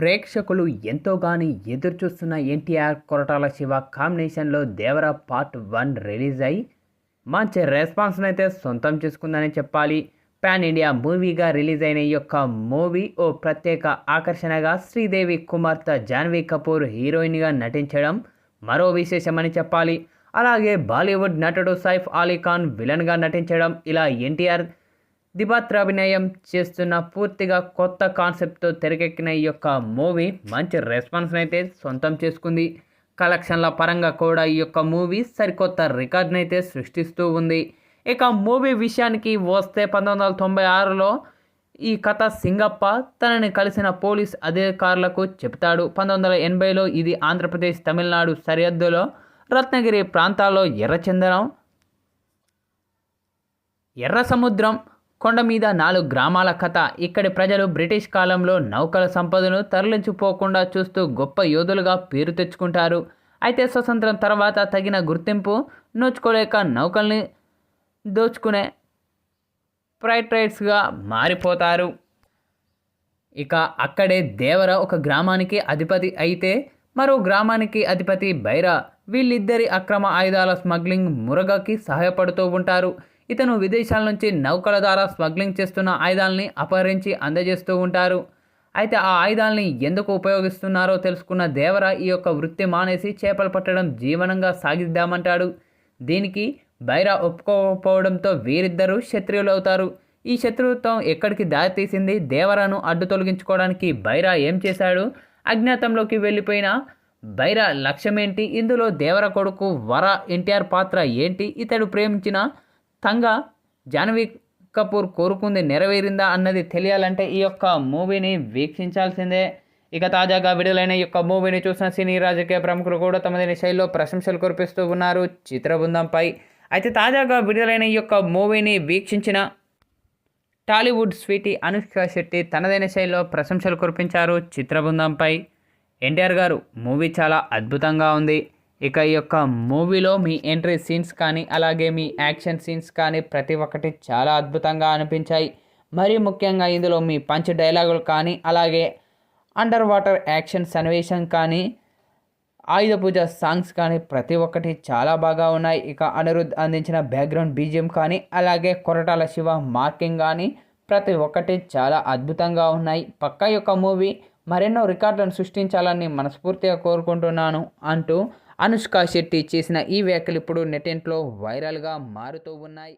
ప్రేక్షకులు ఎంతోగాని ఎదురుచూస్తున్న ఎన్టీఆర్ కొరటాల శివ కాంబినేషన్లో దేవరా పార్ట్ వన్ రిలీజ్ అయి మంచి రెస్పాన్స్ని అయితే సొంతం చేసుకుందని చెప్పాలి. పాన్ ఇండియా మూవీగా రిలీజ్ అయిన ఈ యొక్క మూవీ ఓ ప్రత్యేక ఆకర్షణగా శ్రీదేవి కుమార్తె జాన్వీ కపూర్ హీరోయిన్గా నటించడం మరో విశేషమని చెప్పాలి. అలాగే బాలీవుడ్ నటుడు సైఫ్ అలీ ఖాన్ విలన్గా నటించడం ఇలా ఎన్టీఆర్ దిబాత్రాభినయం చేస్తున్న పూర్తిగా కొత్త కాన్సెప్ట్తో తెరకెక్కిన ఈ యొక్క మూవీ మంచి రెస్పాన్స్ని అయితే సొంతం చేసుకుంది. కలెక్షన్ల పరంగా కూడా ఈ యొక్క మూవీ సరికొత్త రికార్డ్ని అయితే సృష్టిస్తూ ఉంది. ఇక మూవీ విషయానికి వస్తే పంతొమ్మిది వందల తొంభై ఆరులో ఈ కథ సింగప్ప తనని కలిసిన పోలీస్ అధికారులకు చెప్తాడు పంతొమ్మిది వందల ఎనభైలో ఇది ఆంధ్రప్రదేశ్ తమిళనాడు సరిహద్దులో రత్నగిరి ప్రాంతాల్లో ఎర్రచందనం ఎర్ర సముద్రం కొండ మీద నాలుగు గ్రామాల కథ. ఇక్కడి ప్రజలు బ్రిటిష్ కాలంలో నౌకల సంపదను తరలించిపోకుండా చూస్తూ గొప్ప యోధులుగా పేరు తెచ్చుకుంటారు. అయితే స్వతంత్రం తర్వాత తగిన గుర్తింపు నోచుకోలేక నౌకల్ని దోచుకునే ప్రైట్రైట్స్గా మారిపోతారు. ఇక అక్కడే దేవర ఒక గ్రామానికి అధిపతి అయితే మరో గ్రామానికి అధిపతి బైరా. వీళ్ళిద్దరి అక్రమ ఆయుధాల స్మగ్లింగ్ మురగకి సహాయపడుతూ ఉంటారు. ఇతను విదేశాల నుంచి నౌకల ద్వారా స్మగ్లింగ్ చేస్తున్న ఆయుధాలని అపహరించి అందజేస్తూ ఉంటారు. అయితే ఆ ఆయుధాలని ఎందుకు ఉపయోగిస్తున్నారో తెలుసుకున్న దేవర ఈ యొక్క వృత్తి మానేసి చేపలు పట్టడం జీవనంగా సాగిద్దామంటాడు. దీనికి బైరా ఒప్పుకోకపోవడంతో వీరిద్దరూ శత్రువులు అవుతారు. ఈ శత్రుత్వం ఎక్కడికి దారితీసింది? దేవరాను అడ్డు తొలగించుకోవడానికి బైరా ఏం చేశాడు? అజ్ఞాతంలోకి వెళ్ళిపోయిన బైరా లక్ష్యమేంటి? ఇందులో దేవర కొడుకు వర ఎన్టీఆర్ పాత్ర ఏంటి? ఇతడు ప్రేమించిన తంగా జాన్వీ కపూర్ కోరుకుంది నెరవేరిందా అన్నది తెలియాలంటే ఈ యొక్క మూవీని వీక్షించాల్సిందే. ఇక తాజాగా విడుదలైన ఈ యొక్క మూవీని చూసిన సినీ రాజకీయ ప్రముఖులు కూడా తమదైన శైలిలో ప్రశంసలు కురిపిస్తూ ఉన్నారు చిత్రబృందంపై. అయితే తాజాగా విడుదలైన ఈ యొక్క మూవీని వీక్షించిన టాలీవుడ్ స్వీటీ అనుష్క శెట్టి తనదైన శైలిలో ప్రశంసలు కురిపించారు చిత్రబృందంపై. ఎన్టీఆర్ గారు మూవీ చాలా అద్భుతంగా ఉంది. ఇక ఈ యొక్క మూవీలో మీ ఎంట్రీ సీన్స్ కానీ అలాగే మీ యాక్షన్ సీన్స్ కానీ ప్రతి ఒక్కటి చాలా అద్భుతంగా అనిపించాయి. మరీ ముఖ్యంగా ఇందులో మీ పంచ్ డైలాగులు కానీ అలాగే అండర్ వాటర్ యాక్షన్ సన్నివేశం కానీ ఆయుధ పూజ సాంగ్స్ కానీ ప్రతి ఒక్కటి చాలా బాగా ఉన్నాయి. ఇక అనిరుద్ధ్ అందించిన బ్యాక్గ్రౌండ్ బీజియం కానీ అలాగే కొరటాల శివ మార్కింగ్ కానీ ప్రతి ఒక్కటి చాలా అద్భుతంగా ఉన్నాయి. పక్క యొక్క మూవీ మరెన్నో రికార్డులను సృష్టించాలని మనస్ఫూర్తిగా కోరుకుంటున్నాను అంటూ అనుష్క శెట్టి చేసిన ఈ వ్యాఖ్యలు ఇప్పుడు నెటింట్లో వైరల్గా మారుతూ ఉన్నాయి.